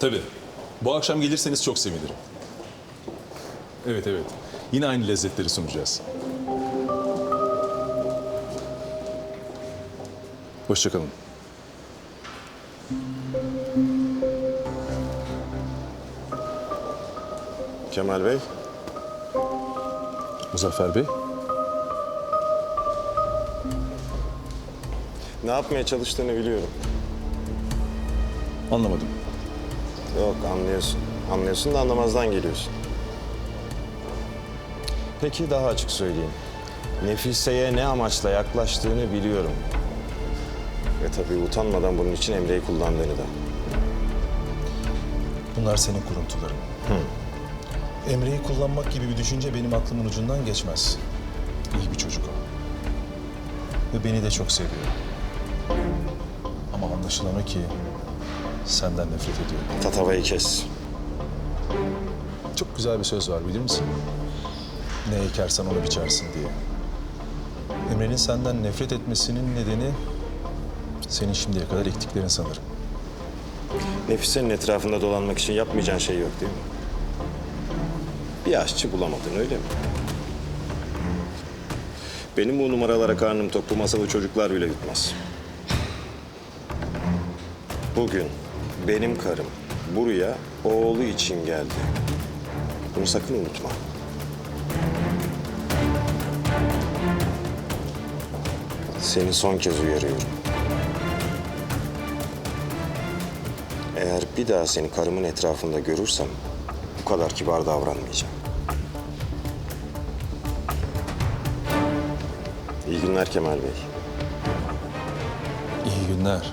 Tabii. Bu akşam gelirseniz çok sevinirim. Evet evet. Yine aynı lezzetleri sunacağız. Hoşçakalın. Kemal Bey, Muzaffer Bey. ne yapmaya çalıştığını biliyorum. Anlamadım. Yok, anlıyorsun. Anlıyorsun da anlamazdan geliyorsun. Peki daha açık söyleyeyim. Nefise'ye ne amaçla yaklaştığını biliyorum. Ve tabii utanmadan bunun için Emre'yi kullandığını da. Bunlar senin kuruntuların. Emre'yi kullanmak gibi bir düşünce benim aklımın ucundan geçmez. İyi bir çocuk o. Ve beni de çok seviyor. Ama anlaşılan o ki senden nefret ediyor. Tatavayı kes. Çok güzel bir söz var bilir misin? Ne ekersen onu biçersin diye. Emre'nin senden nefret etmesinin nedeni senin şimdiye kadar ektiklerin sanırım. Nefise'nin etrafında dolanmak için yapmayacağın şey yok değil mi? Bir aşçı bulamadın öyle mi? Benim bu numaralara karnım tok bu masalı çocuklar bile yutmaz. Bugün benim karım buraya oğlu için geldi. Bunu sakın unutma. Seni son kez uyarıyorum. Eğer bir daha seni karımın etrafında görürsem bu kadar kibar davranmayacağım. İyi günler Kemal Bey. İyi günler.